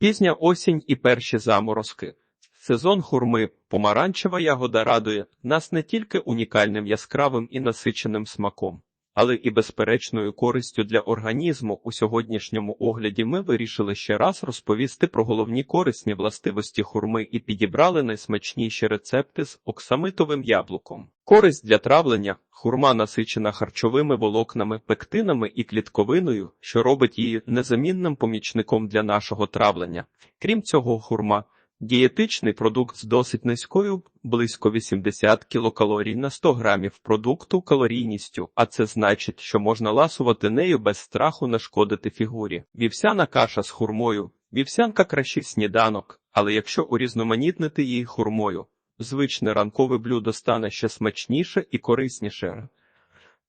Пізня осінь і перші заморозки. Сезон хурми, помаранчева ягода радує нас не тільки унікальним яскравим і насиченим смаком, але і безперечною користю для організму. У сьогоднішньому огляді ми вирішили ще раз розповісти про головні корисні властивості хурми і підібрали найсмачніші рецепти з оксамитовим яблуком. Користь для травлення хурма насичена харчовими волокнами, пектинами і клітковиною, що робить її незамінним помічником для нашого травлення. Крім цього, хурма дієтичний продукт з досить низькою, близько 80 кілокалорій на 100 грамів продукту калорійністю, а це значить, що можна ласувати нею без страху нашкодити фігурі. Вівсяна каша з хурмою. Вівсянка кращий сніданок, але якщо урізноманітнити її хурмою, звичне ранкове блюдо стане ще смачніше і корисніше.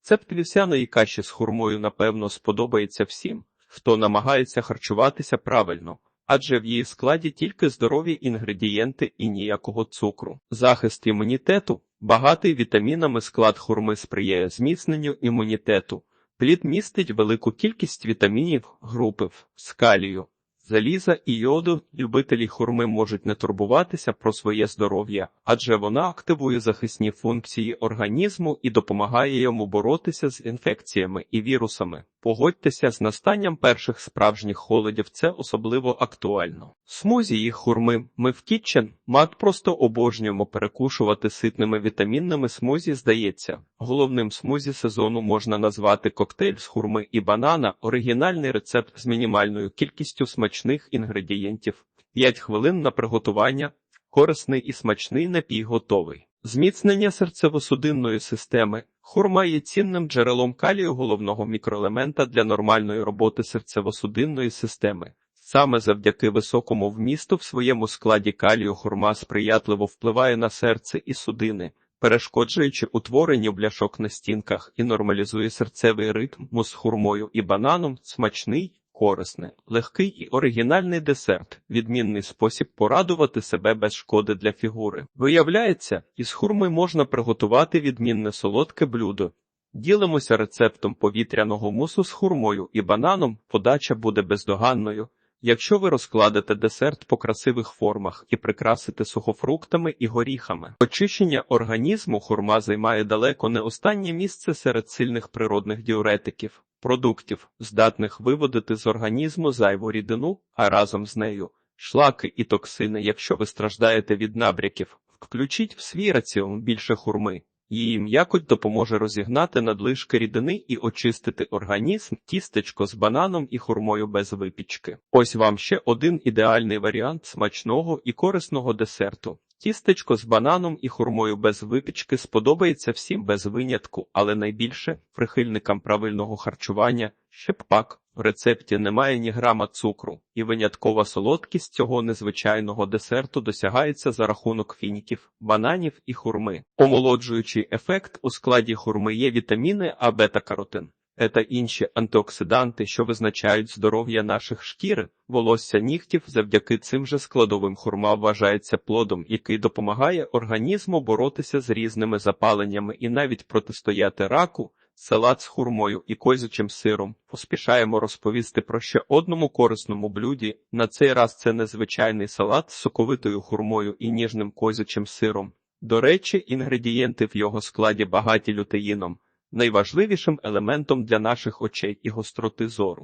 Цепт вівсяної каші з хурмою, напевно, сподобається всім, хто намагається харчуватися правильно, адже в її складі тільки здорові інгредієнти і ніякого цукру. Захист імунітету, багатий вітамінами склад хурми сприяє зміцненню імунітету. Плід містить велику кількість вітамінів групи В, скалію, заліза і йоду. Любителі хурми можуть не турбуватися про своє здоров'я, адже вона активує захисні функції організму і допомагає йому боротися з інфекціями і вірусами. Погодьтеся з настанням перших справжніх холодів, це особливо актуально. Смузі їх хурми ми в Кітчен мат просто обожнюємо перекушувати ситними вітамінними смузі, здається. Головним смузі сезону можна назвати коктейль з хурми і банана, оригінальний рецепт з мінімальною кількістю смачних інгредієнтів. 5 хвилин на приготування, корисний і смачний напій готовий. Зміцнення серцево-судинної системи. Хурма є цінним джерелом калію головного мікроелемента для нормальної роботи серцево-судинної системи. Саме завдяки високому вмісту в своєму складі калію хурма сприятливо впливає на серце і судини, перешкоджуючи утворенню бляшок на стінках і нормалізує серцевий ритм з хурмою і бананом, смачний, корисне, легкий і оригінальний десерт, відмінний спосіб порадувати себе без шкоди для фігури. Виявляється, із хурми можна приготувати відмінне солодке блюдо. Ділимося рецептом повітряного мусу з хурмою і бананом, подача буде бездоганною. Якщо ви розкладете десерт по красивих формах і прикрасите сухофруктами і горіхами, очищення організму хурма займає далеко не останнє місце серед сильних природних діуретиків, продуктів, здатних виводити з організму зайву рідину, а разом з нею шлаки і токсини. Якщо ви страждаєте від набряків, включіть в свій раціон більше хурми. Її м'якоть допоможе розігнати надлишки рідини і очистити організм, тістечко з бананом і хурмою без випічки. Ось вам ще один ідеальний варіант смачного і корисного десерту. Тістечко з бананом і хурмою без випічки сподобається всім без винятку, але найбільше прихильникам правильного харчування ще пак. В рецепті немає ні грама цукру, і виняткова солодкість цього незвичайного десерту досягається за рахунок фініків, бананів і хурми. Омолоджуючий ефект у складі хурми є вітаміни А, бета-каротин. Та інші антиоксиданти, що визначають здоров'я наших шкір, волосся нігтів завдяки цим же складовим хурма вважається плодом, який допомагає організму боротися з різними запаленнями і навіть протистояти раку. Салат з хурмою і козячим сиром. Поспішаємо розповісти про ще одному корисному блюді. На цей раз це незвичайний салат з соковитою хурмою і ніжним козячим сиром. До речі, інгредієнти в його складі багаті лютеїном, найважливішим елементом для наших очей і гостроти зору.